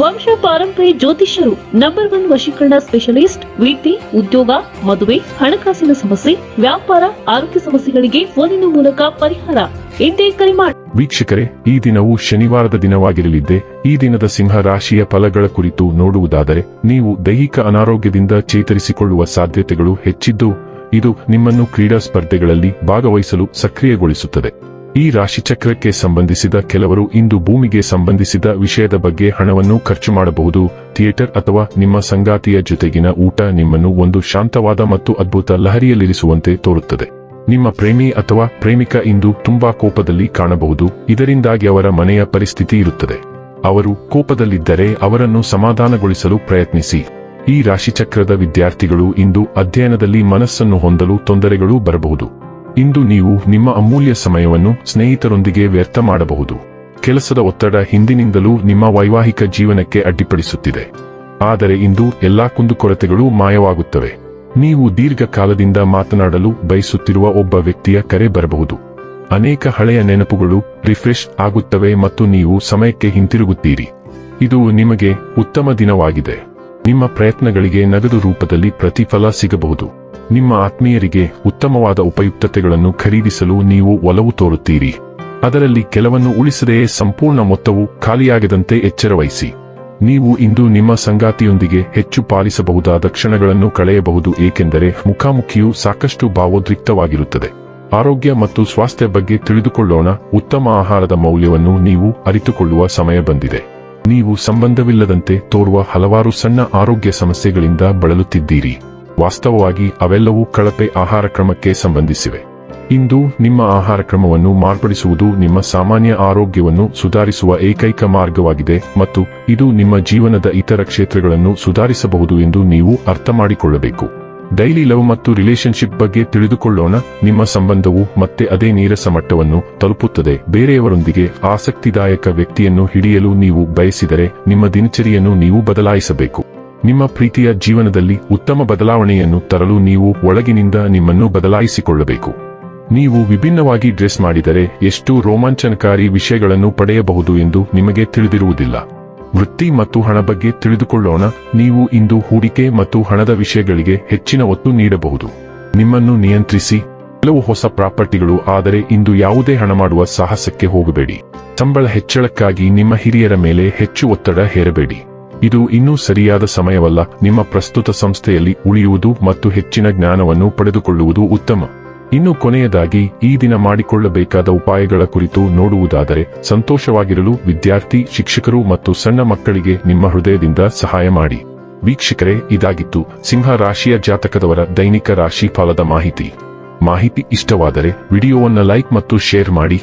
ವಂಶ ಪಾರಂಪರ್ಯ ಜ್ಯೋತಿಷ್ಯರು ನಂಬರ್ ಒನ್ ವಶೀಕರಣ ಸ್ಪೆಷಲಿಸ್ಟ್ ವಿದ್ಯೆ ಉದ್ಯೋಗ, ಮದುವೆ, ಹಣಕಾಸಿನ ಸಮಸ್ಯೆ, ವ್ಯಾಪಾರ, ಆರೋಗ್ಯ ಸಮಸ್ಯೆಗಳಿಗೆ ಫೋನಿನ ಮೂಲಕ ಪರಿಹಾರ. ಎಂದೇ ಕರೆ ಮಾಡಿ ವೀಕ್ಷಕರೇ, ಈ ದಿನವು ಶನಿವಾರದ ದಿನವಾಗಿರಲಿದ್ದೆ, ಈ ದಿನದ ಸಿಂಹ ರಾಶಿಯ ಫಲಗಳ ಕುರಿತು ನೋಡುವುದಾದರೆ, ನೀವು ದೈಹಿಕ ಅನಾರೋಗ್ಯದಿಂದ ಚೇತರಿಸಿಕೊಳ್ಳುವ ಸಾಧ್ಯತೆಗಳು ಹೆಚ್ಚಿದ್ದು, ಇದು ನಿಮ್ಮನ್ನು ಕ್ರೀಡಾ ಸ್ಪರ್ಧೆಗಳಲ್ಲಿ ಭಾಗವಹಿಸಲು ಸಕ್ರಿಯಗೊಳಿಸುತ್ತದೆ. ಈ ರಾಶಿಚಕ್ರಕ್ಕೆ ಸಂಬಂಧಿಸಿದ ಕೆಲವರು ಇಂದು ಭೂಮಿಗೆ ಸಂಬಂಧಿಸಿದ ವಿಷಯದ ಬಗ್ಗೆ ಹಣವನ್ನು ಖರ್ಚು ಮಾಡಬಹುದು. ಥಿಯೇಟರ್ ಅಥವಾ ನಿಮ್ಮ ಸಂಗಾತಿಯ ಜೊತೆಗಿನ ಊಟ ನಿಮ್ಮನ್ನು ಒಂದು ಶಾಂತವಾದ ಮತ್ತು ಅದ್ಭುತ ಲಹರಿಯಲ್ಲಿರಿಸುವಂತೆ ತೋರುತ್ತದೆ. ನಿಮ್ಮ ಪ್ರೇಮಿ ಅಥವಾ ಪ್ರೇಮಿಕ ಇಂದು ತುಂಬಾ ಕೋಪದಲ್ಲಿ ಕಾಣಬಹುದು. ಇದರಿಂದಾಗಿ ಅವರ ಮನೆಯ ಪರಿಸ್ಥಿತಿ ಇರುತ್ತದೆ. ಅವರು ಕೋಪದಲ್ಲಿದ್ದರೆ ಅವರನ್ನು ಸಮಾಧಾನಗೊಳಿಸಲು ಪ್ರಯತ್ನಿಸಿ. ಈ ರಾಶಿಚಕ್ರದ ವಿದ್ಯಾರ್ಥಿಗಳು ಇಂದು ಅಧ್ಯಯನದಲ್ಲಿ ಮನಸ್ಸನ್ನು ಹೊಂದಲು ತೊಂದರೆಗಳು ಬರಬಹುದು. ಇಂದು ನೀವು ನಿಮ್ಮ ಅಮೂಲ್ಯ ಸಮಯವನ್ನು ಸ್ನೇಹಿತರೊಂದಿಗೆ ವ್ಯರ್ಥ ಮಾಡಬಹುದು. ಕೆಲಸದ ಒತ್ತಡ ಹಿಂದಿನಿಂದಲೂ ನಿಮ್ಮ ವೈವಾಹಿಕ ಜೀವನಕ್ಕೆ ಅಡ್ಡಿಪಡಿಸುತ್ತಿದೆ. ಆದರೆ ಇಂದು ಎಲ್ಲಾ ಕುಂದುಕೊರತೆಗಳು ಮಾಯವಾಗುತ್ತವೆ. ನೀವು ದೀರ್ಘಕಾಲದಿಂದ ಮಾತನಾಡಲು ಬಯಸುತ್ತಿರುವ ಒಬ್ಬ ವ್ಯಕ್ತಿಯ ಕರೆ ಬರಬಹುದು. ಅನೇಕ ಹಳೆಯ ನೆನಪುಗಳು ರಿಫ್ರೆಶ್ ಆಗುತ್ತವೆ ಮತ್ತು ನೀವು ಸಮಯಕ್ಕೆ ಹಿಂತಿರುಗುತ್ತೀರಿ. ಇದು ನಿಮಗೆ ಉತ್ತಮ ದಿನವಾಗಿದೆ. ನಿಮ್ಮ ಪ್ರಯತ್ನಗಳಿಗೆ ನಗದು ರೂಪದಲ್ಲಿ ಪ್ರತಿಫಲ ಸಿಗಬಹುದು. ನಿಮ್ಮ ಆತ್ಮೀಯರಿಗೆ ಉತ್ತಮವಾದ ಉಪಯುಕ್ತತೆಗಳನ್ನು ಖರೀದಿಸಲು ನೀವು ಒಲವು ತೋರುತ್ತೀರಿ. ಅದರಲ್ಲಿ ಕೆಲವನ್ನು ಉಳಿಸದೆಯೇ ಸಂಪೂರ್ಣ ಮೊತ್ತವು ಖಾಲಿಯಾಗದಂತೆ ಎಚ್ಚರವಹಿಸಿ. ನೀವು ಇಂದು ನಿಮ್ಮ ಸಂಗಾತಿಯೊಂದಿಗೆ ಹೆಚ್ಚು ಪಾಲಿಸಬಹುದಾದ ಕ್ಷಣಗಳನ್ನು ಕಳೆಯಬಹುದು, ಏಕೆಂದರೆ ಮುಖಾಮುಖಿಯು ಸಾಕಷ್ಟು ಭಾವೋದ್ರಿಕ್ತವಾಗಿರುತ್ತದೆ. ಆರೋಗ್ಯ ಮತ್ತು ಸ್ವಾಸ್ಥ್ಯ ಬಗ್ಗೆ ತಿಳಿದುಕೊಳ್ಳೋಣ. ಉತ್ತಮ ಆಹಾರದ ಮೌಲ್ಯವನ್ನು ನೀವು ಅರಿತುಕೊಳ್ಳುವ ಸಮಯ ಬಂದಿದೆ. ನೀವು ಸಂಬಂಧವಿಲ್ಲದಂತೆ ತೋರುವ ಹಲವಾರು ಸಣ್ಣ ಆರೋಗ್ಯ ಸಮಸ್ಯೆಗಳಿಂದ ಬಳಲುತ್ತಿದ್ದೀರಿ. ವಾಸ್ತವವಾಗಿ ಅವೆಲ್ಲವೂ ಕಳಪೆ ಆಹಾರ ಕ್ರಮಕ್ಕೆ ಸಂಬಂಧಿಸಿವೆ. ಇಂದು ನಿಮ್ಮ ಆಹಾರ ಕ್ರಮವನ್ನು ಮಾರ್ಪಡಿಸುವುದು ನಿಮ್ಮ ಸಾಮಾನ್ಯ ಆರೋಗ್ಯವನ್ನು ಸುಧಾರಿಸುವ ಏಕೈಕ ಮಾರ್ಗವಾಗಿದೆ ಮತ್ತು ಇದು ನಿಮ್ಮ ಜೀವನದ ಇತರ ಕ್ಷೇತ್ರಗಳನ್ನು ಸುಧಾರಿಸಬಹುದು ಎಂದು ನೀವು ಅರ್ಥ ಮಾಡಿಕೊಳ್ಳಬೇಕು ಡೈಲಿ ಲವ್ ಮತ್ತು ರಿಲೇಶನ್ಶಿಪ್ ಬಗ್ಗೆ ತಿಳಿದುಕೊಳ್ಳೋಣ, ನಿಮ್ಮ ಸಂಬಂಧವು ಮತ್ತೆ ಅದೇ ನೀರಸ ಮಟ್ಟವನ್ನು ತಲುಪುತ್ತದೆ. ಬೇರೆಯವರೊಂದಿಗೆ ಆಸಕ್ತಿದಾಯಕ ವ್ಯಕ್ತಿಯನ್ನು ಹಿಡಿಯಲು ನೀವು ಬಯಸಿದರೆ ನಿಮ್ಮ ದಿನಚರಿಯನ್ನು ನೀವು ಬದಲಾಯಿಸಬೇಕು. ನಿಮ್ಮ ಪ್ರೀತಿಯ ಜೀವನದಲ್ಲಿ ಉತ್ತಮ ಬದಲಾವಣೆಯನ್ನು ತರಲು ನೀವು ಒಳಗಿನಿಂದ ನಿಮ್ಮನ್ನು ಬದಲಾಯಿಸಿಕೊಳ್ಳಬೇಕು. ನೀವು ವಿಭಿನ್ನವಾಗಿ ಡ್ರೆಸ್ ಮಾಡಿದರೆ ಎಷ್ಟು ರೋಮಾಂಚನಕಾರಿ ವಿಷಯಗಳನ್ನು ಪಡೆಯಬಹುದು ಎಂದು ನಿಮಗೆ ತಿಳಿದಿರುವುದಿಲ್ಲ. ವೃತ್ತಿ ಮತ್ತು ಹಣ ಬಗ್ಗೆ ತಿಳಿದುಕೊಳ್ಳೋಣ. ನೀವು ಇಂದು ಹೂಡಿಕೆ ಮತ್ತು ಹಣದ ವಿಷಯಗಳಿಗೆ ಹೆಚ್ಚಿನ ಒತ್ತು ನೀಡಬಹುದು. ನಿಮ್ಮನ್ನು ನಿಯಂತ್ರಿಸಿ. ಕೆಲವು ಹೊಸ ಪ್ರಾಪರ್ಟಿಗಳು ಆದರೆ ಇಂದು ಯಾವುದೇ ಹಣ ಮಾಡುವ ಸಾಹಸಕ್ಕೆ ಹೋಗಬೇಡಿ. ಸಂಬಳ ಹೆಚ್ಚಳಕ್ಕಾಗಿ ನಿಮ್ಮ ಹಿರಿಯರ ಮೇಲೆ ಹೆಚ್ಚು ಒತ್ತಡ ಹೇರಬೇಡಿ. ಇದು ಇನ್ನೂ ಸರಿಯಾದ ಸಮಯವಲ್ಲ. ನಿಮ್ಮ ಪ್ರಸ್ತುತ ಸಂಸ್ಥೆಯಲ್ಲಿ ಉಳಿಯುವುದು ಮತ್ತು ಹೆಚ್ಚಿನ ಜ್ಞಾನವನ್ನು ಪಡೆದುಕೊಳ್ಳುವುದು ಉತ್ತಮ. ಇನ್ನು ಕೊನೆಯದಾಗಿ, ಈ ದಿನ ಮಾಡಿಕೊಳ್ಳಬೇಕಾದ ಉಪಾಯಗಳ ಕುರಿತು ನೋಡುವುದಾದರೆ, ಸಂತೋಷವಾಗಿರಲು ವಿದ್ಯಾರ್ಥಿ, ಶಿಕ್ಷಕರು ಮತ್ತು ಸಣ್ಣ ಮಕ್ಕಳಿಗೆ ನಿಮ್ಮ ಹೃದಯದಿಂದ ಸಹಾಯ ಮಾಡಿ. ವೀಕ್ಷಕರೇ, ಇದಾಗಿತ್ತು ಸಿಂಹ ರಾಶಿಯ ಜಾತಕದವರ ದೈನಿಕ ರಾಶಿ ಫಲದ ಮಾಹಿತಿ. ಮಾಹಿತಿ ಇಷ್ಟವಾದರೆ, ವಿಡಿಯೋವನ್ನು ಲೈಕ್ ಮತ್ತು ಶೇರ್ ಮಾಡಿ.